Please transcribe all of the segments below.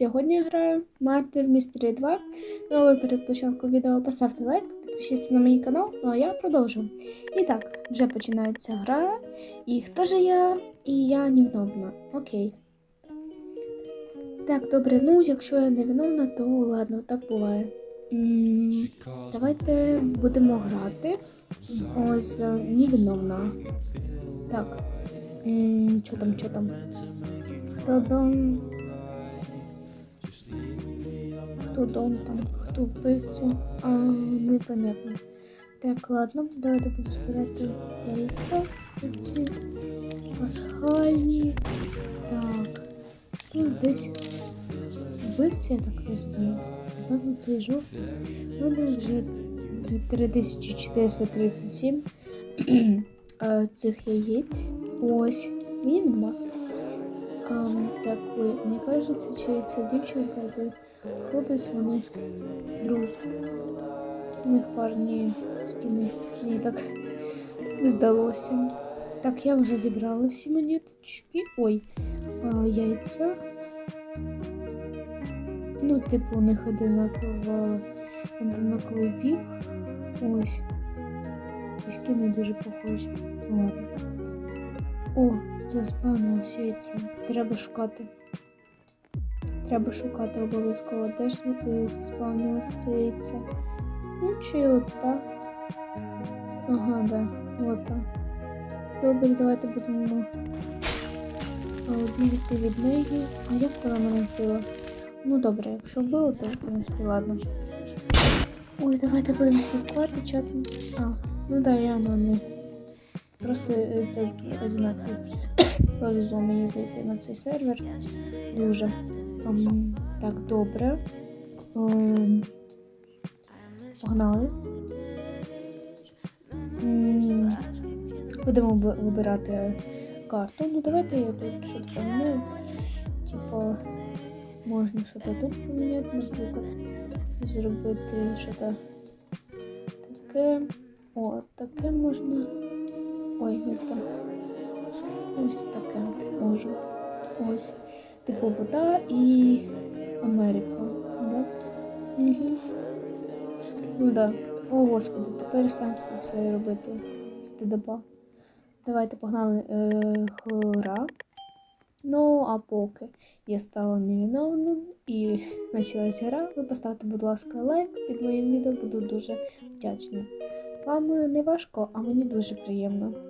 Сьогодні я граю Murder Mystery 2. Ну а ви перед початком відео поставте лайк, підпишіться на мій канал, ну а я продовжу. І так, вже починається гра. І хто же я? І я невиновна. Окей. Так, добре, ну якщо я невиновна, то ладно, так буває. Давайте будемо грати. Ось е, невиновна. Так. М, Що там, що там? Хто Хто дом там, хто вбивця? А, непонятно. Так, ладно, давайте буду збирати яйця. Ці пасхальні. Так. Тут десь вбивця, я так розумію. Напевно, цей жовтий. У мене вже 3437 е, цих яєць. Ось. Він. Um, так, ой, мені кажеться, чи ця дівчинка, або хлопець, вони друзі. У них парні скіни. Мені так здалося. Так, я вже зібрала всі монеточки. Ой, а, яйця. Ну, типу, у них одинакова, одинаковий біг. Ось. І скіни дуже похожі. Ладно. О, заспавнилось яйця. Треба шукати. Треба шукати обов'язково теж заспавнилось це яйце. Ну, чи от так. Ага, да, от так. Добре, давайте будемо бігти від неї. А як вона мене вбила? Ну добре, якщо вбило, то в принципі ладно. Ой, давайте будемо слідкувати чатом. А, ну да, я на не. Просто е, так однаково повезло мені зайти на цей сервер. Дуже. Так, добре. Ем, погнали. Будемо вибирати карту. Ну давайте я тут щось поміняю. Типа, можна щось тут поміняти, наприклад. Зробити щось таке. О, таке можна. Ой, не то. Ось таке можу. Ось. Типу вода і Америка. Да? Угу. Ну да. О, господи, тепер санкції це робити. Стидоба. Давайте погнали е, гра. Ну, а поки я стала невиновним і почалася гра, ви поставте, будь ласка, лайк під моїм відео, буду дуже вдячна. Вам е, не важко, а мені дуже приємно.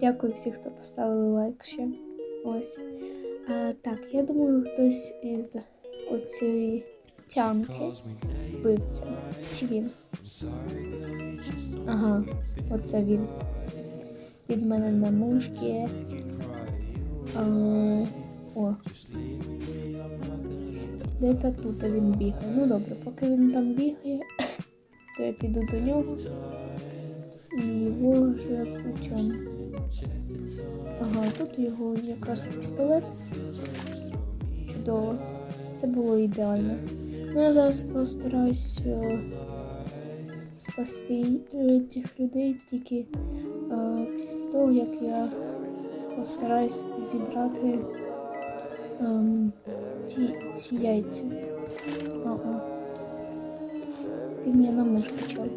Дякую всім, хто поставили лайк ще. Ось. А, так, я думаю, хтось із оцієї тянки вбивця. Чи він? Ага, оце він. Від мене на мушки. О. Де та тут він бігає? Ну добре, поки він там бігає, то я піду до нього. І його вже путем. Ага, тут його якраз пістолет. Чудово. Це було ідеально. Ну, я зараз постараюсь е, спасти е, цих людей тільки е, після того, як я постараюсь зібрати ем, ці, ці яйця. Ага. Ти мене на мушку чав.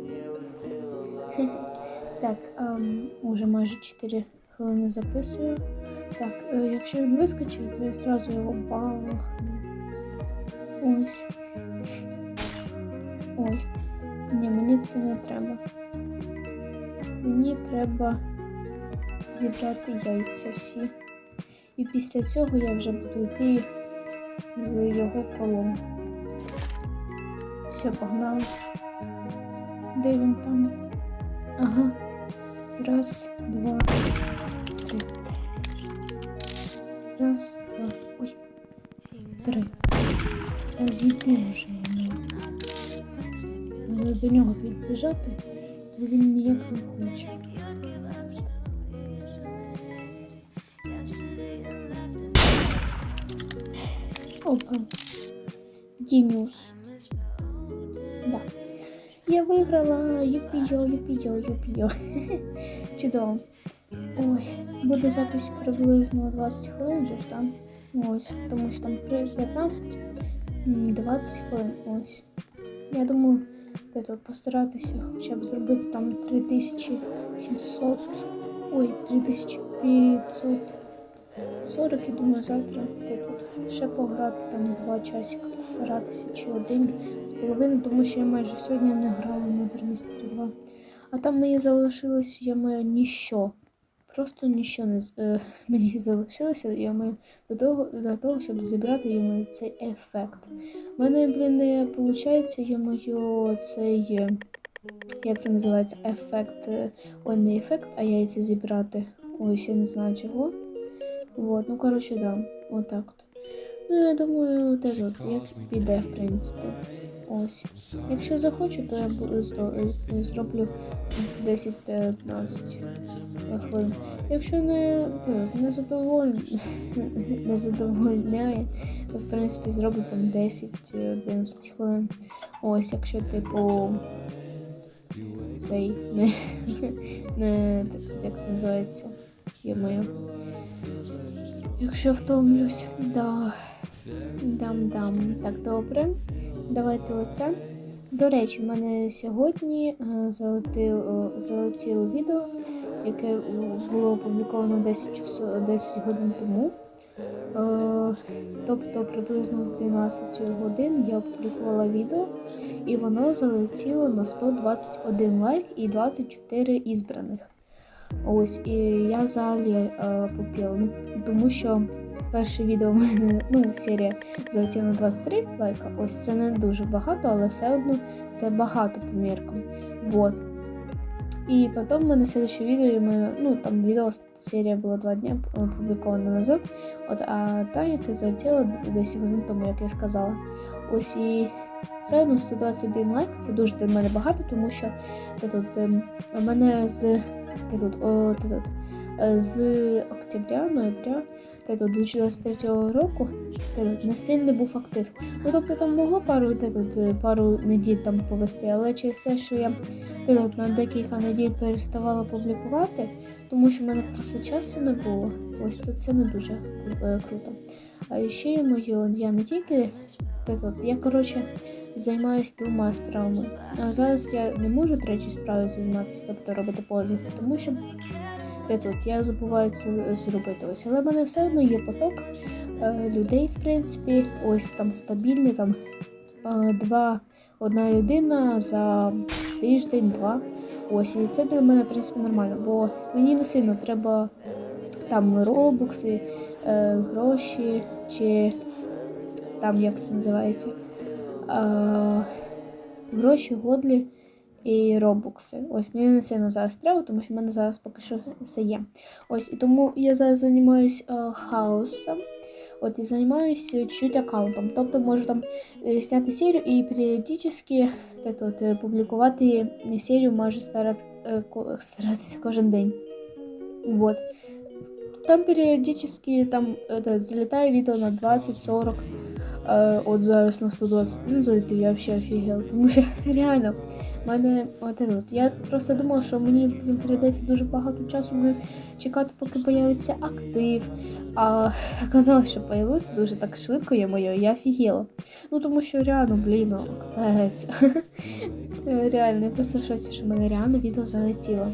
Так, ем, уже майже 4 хвилини записую. Так, е, якщо він вискочить, то я одразу його бахну. Ось. Ой. Ні, мені це не треба. Мені треба зібрати яйця всі. І після цього я вже буду йти в його колон. Все, погнали. Де він там? Ага. Раз, два, три. Раз, два. Ой. Три. Та зійди вже йому. Треба до нього підбіжати, бо він ніяк не хоче. Опа. Геніус. Я виграла юпі-йо, юпі-йо. Чудово. Ой, буде запись приблизно 20 хвилин вже там. Ось, тому що там при 15, м, 20 хвилин. Ось. Я думаю, тут постаратися хоча б зробити там 3700. Ой, 3540, я думаю, завтра тут ще пограти там два часика, постаратися, чи один з половиною, тому що я майже сьогодні не грала на Mystery 2. А там мені залишилось, я маю ніщо. Просто ніщо не е, мені залишилося, я маю до того, для того, щоб зібрати маю цей ефект. У мене, блін, не виходить, я маю цей, е, як це називається, ефект. е, Ой, не ефект, а яйця зібрати. Ось я не знаю чого. Вот, ну коротше, да, отак от. Ну, я думаю, те от, як піде, в принципі. Ось. Якщо захочу, то я е, зроблю 10-15 хвилин. Якщо не, те, не, задоволь... не задовольняє, то в принципі зроблю там 10-11 хвилин. Ось, якщо типу цей не, не те- як це називається. Є-моє. Якщо втомлюсь, да. Дам-дам. Так, добре. Давайте оце. До речі, в мене сьогодні е, залетіло, залетіло відео, яке е, було опубліковано 10, часу, 10 годин тому. Е, тобто приблизно в 12 годин я опублікувала відео, і воно залетіло на 121 лайк і 24 ізбраних. Ось, і я взагалі е, попіла, ну, тому що перше відео в мене, ну, серія залетіла на 23 лайка. Ось це не дуже багато, але все одно це багато по міркам. Вот. І потім в мене слідче відео, і ми, ну там відео серія була два дні опублікована назад. От, а та, яка залетіла 10 годин тому, як я сказала. Ось і все одно 121 лайк це дуже для мене багато, тому що тут ем, у мене з де тут, о, де тут, е, з октября, ноября де тут 2023 року де тут, не сильний був актив. Ну тобто там могло пару де тут, е, пару неділь там повести, але через те, що я де тут, на декілька неділь переставала публікувати, тому що в мене просто часу не було. Ось тут це не дуже е, круто. А ще я мою, я не тільки де тут, я коротше займаюся двома справами. А зараз я не можу третьою справою займатися, тобто робити позив, тому що де тут я забуваю це зробити. Ось, але в мене все одно є поток е, людей, в принципі, ось там стабільні, там е, два, одна людина за тиждень-два. Ось, і це для мене, в принципі, нормально, бо мені не сильно треба там робокси, е, гроші чи там як це називається. Е, гроші, годлі і робокси. Ось мені не сильно зараз треба, тому що в мене зараз поки що все є. Ось і тому я зараз займаюся е, хаосом. От і займаюся чуть аккаунтом. Тобто можу там е, зняти серію і періодично те тут, е, публікувати серію, можу старати, е, ко- старатися кожен день. Вот. Там періодично там залітає відео на 20-40. Е, от зараз на 121 залетів, я взагалі офігел. Тому що реально, мене от, от, я просто думала, що мені блін, прийдеться дуже багато часу мені чекати, поки появиться актив. А оказалось, що появився дуже так швидко, я моє, я офігела. Ну тому що реально, блін, ну. Е, Реально, я просто шоці, що в мене реально відео залетіло.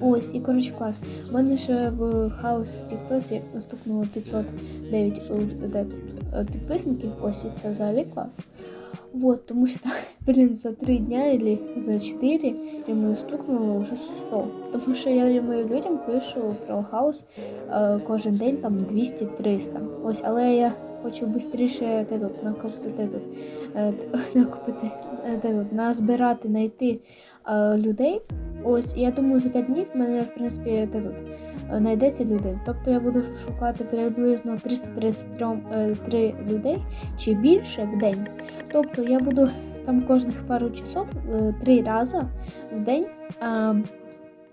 Ось, і коротше клас. У мене ще в хаос Тіктоці стукнуло 509 е, де тут, підписників. Ось і це взагалі клас. Вот, тому що так, блін, за 3 дня або за 4 йому стукнуло вже 100. Тому що я йому людям пишу про хаос е, кожен день там 200-300. Ось, але я хочу швидше те тут накопити тут, е, накопити е, те тут, назбирати, знайти е, людей. Ось, я думаю, за 5 днів в мене, в принципі, де тут е, знайдеться людей. Тобто я буду шукати приблизно 333 людей чи більше в день. Тобто я буду там кожних пару часов е, три рази в день. е,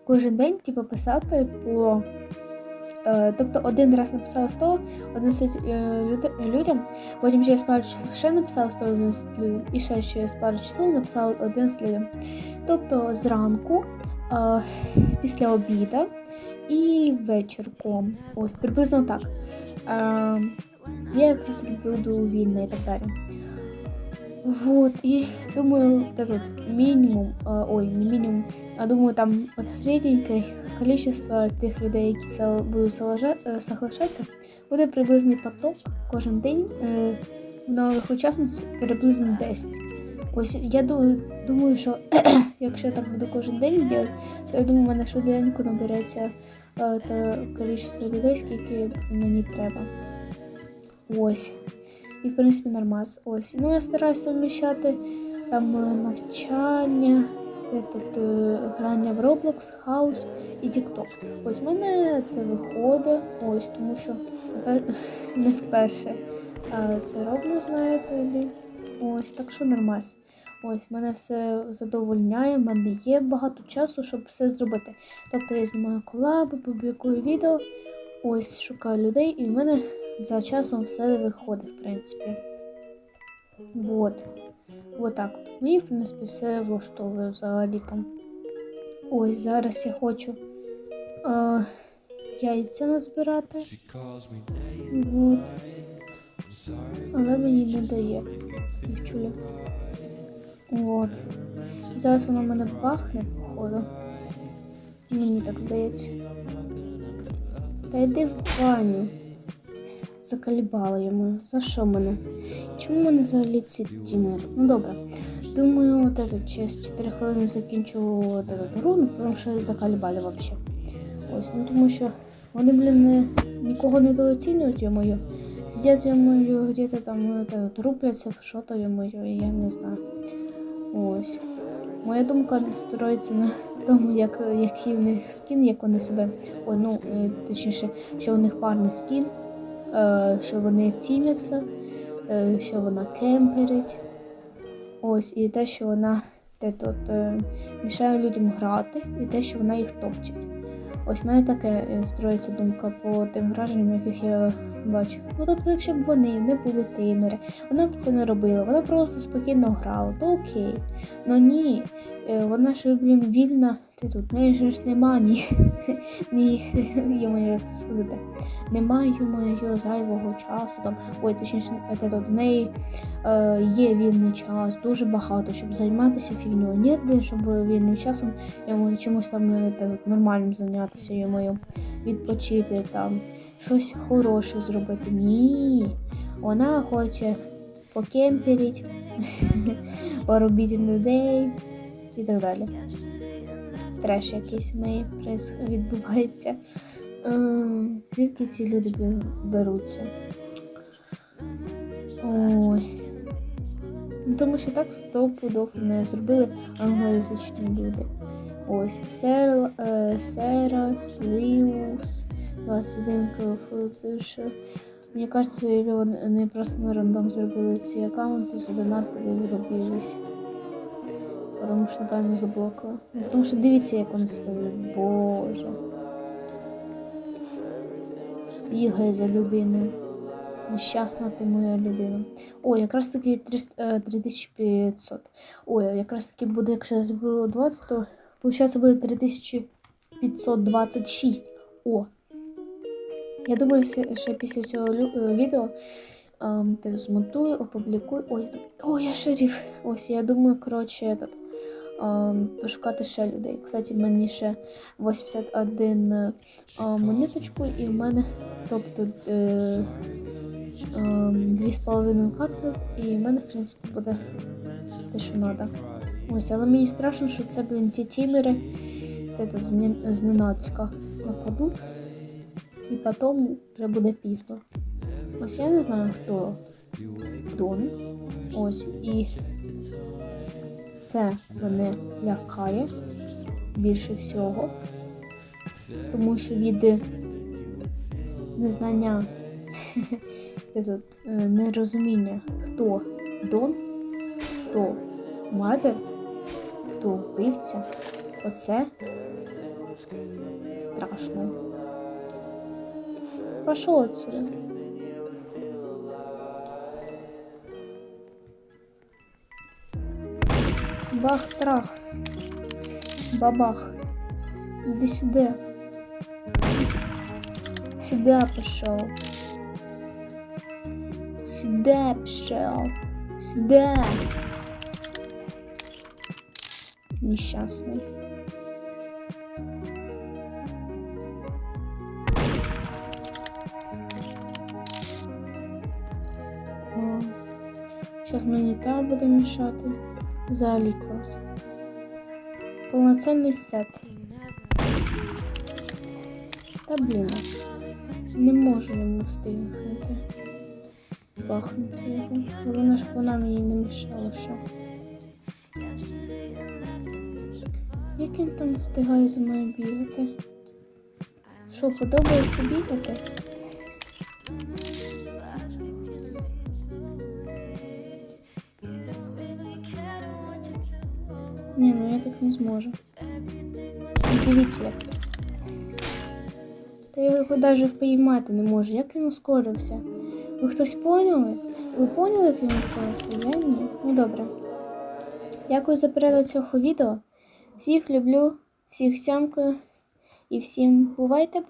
Кожен день, типу, писати по. е, Тобто один раз написала 100 11 е, людям, потім через пару часов ще написала 100 11 людям, і ще через пару часов написала 11 людям. Тобто зранку, е, після обіда і вечірком. Ось приблизно так. А, я якраз буду вільна і так далі. Вот, і думаю, да тут мінімум, а, ой, не мінімум, а думаю, там от средненьке количество тих людей, які сел- будуть соглажа- е, соглашатися, буде приблизний поток кожен день е, нових учасниць приблизно 10. Ось я думаю, думаю, що якщо я так буду кожен день робити, то я думаю, в мене швиденько набереться е, те кількість людей, скільки мені треба. Ось. І, в принципі, нормас. Ось. Ну, я стараюся вміщати там е, навчання, де тут е, грання в Roblox, House і TikTok. Ось в мене це виходить, ось, тому що не вперше а, це роблю, знаєте. Ось, так що нормас. Ось, мене все задовольняє, в мене є багато часу, щоб все зробити. Тобто я знімаю колаби, публікую відео, ось шукаю людей, і в мене за часом все виходить, в принципі. Вот. Вот так от. Мені, в принципі, все влаштовує взагалі там. Ось зараз я хочу е, яйця назбирати. Вот. Але мені не дає дівчуля. От. І зараз воно в мене пахне, походу. Мені так здається. Та йди в баню. Закалібала йому. За що мене? Чому мене взагалі ці тімери? Ну добре. Думаю, от этот, через 4 хвилини закінчу от этот рун, тому що закалібали взагалі. Ось, ну тому що вони, блін, не, нікого не недооцінюють, я мою. Сидять, я мою, где-то там это, от, рупляться в що-то, я мою, я не знаю. Ось. Моя думка строїться на тому, як, який в них скін, як вони себе. Ой, ну, е, точніше, що у них парний скін, е, що вони тімляться, е, що вона кемперить. Ось, і те, що вона те, тут, мішає людям грати, і те, що вона їх топчить. Ось в мене таке строїться думка по тим враженням, яких я бачу. Ну тобто, якщо б вони не були тимери, вона б це не робила, вона просто спокійно грала, то окей. Ну ні, е, вона ж, блін, вільна, ти тут, неї ж нема ні, ні, йому як це сказати, немає його зайвого часу. Там, ой, точніше, це тут, в неї е, є вільний час, дуже багато, щоб займатися фігньою. Ні, блін, щоб вільним часом йому чимось там е, та, тут, нормальним зайнятися, йому відпочити там, щось хороше зробити. Ні, вона хоче покемперіть, поробіти людей і так далі. Треш якийсь в неї відбувається. Звідки ці люди беруться? Ой. Ну, тому що так сто пудов не зробили англоязичні люди. Ось Сера, е, Сера Сліус. 21 Калфуд, що мені кажеться, или вони просто на рандом зробили ці аккаунти, задонатили і робились. Потому що, напевно, заблокала. Потому ну, що дивіться, як вони себе. Боже. Бігає за людиною. Нещасна ти моя людина. О, якраз таки 3500. Е, Ой, якраз таки буде, якщо я зберу 20, то виходить буде 3526. О! Я думаю, ще після цього е, відео ем, те змонтую, опублікую. Ой, ой, я шериф. Ось, я думаю, коротше, этот, ем, пошукати ще людей. Кстати, в мені ще 81 е, монеточку, і в мене, тобто, е, ем, карти, і в мене, в принципі, буде те, що треба. Ось, але мені страшно, що це, блін, ті тімери, де тут зненацька нападуть, і потім вже буде пізно. Ось я не знаю, хто Дон. Ось, і це мене лякає більше всього, тому що від незнання е, нерозуміння, хто Дон, хто Мадер, хто вбивця, оце страшно. Пошел отсюда. Бах-трах. Бабах. Іди сюди. Сюди пішов. Сюди пішов. Сюди. Нещасний. Мені та буде мішати. Взагалі клас. Повноцінний сет. Та блін. Не можу йому встигнути. Пахнути його. Головне, щоб вона мені не мішала ще. Як він там встигає за мною бігати? Що, подобається бігати? Так не зможу. Дивіться як. Та я його навіть впіймати не можу. Як він ускорився? Ви хтось поняли? Ви поняли, як він ускорився? Я ні. Ну добре. Дякую за перегляд цього відео. Всіх люблю, всіх сямкою і всім бувайте!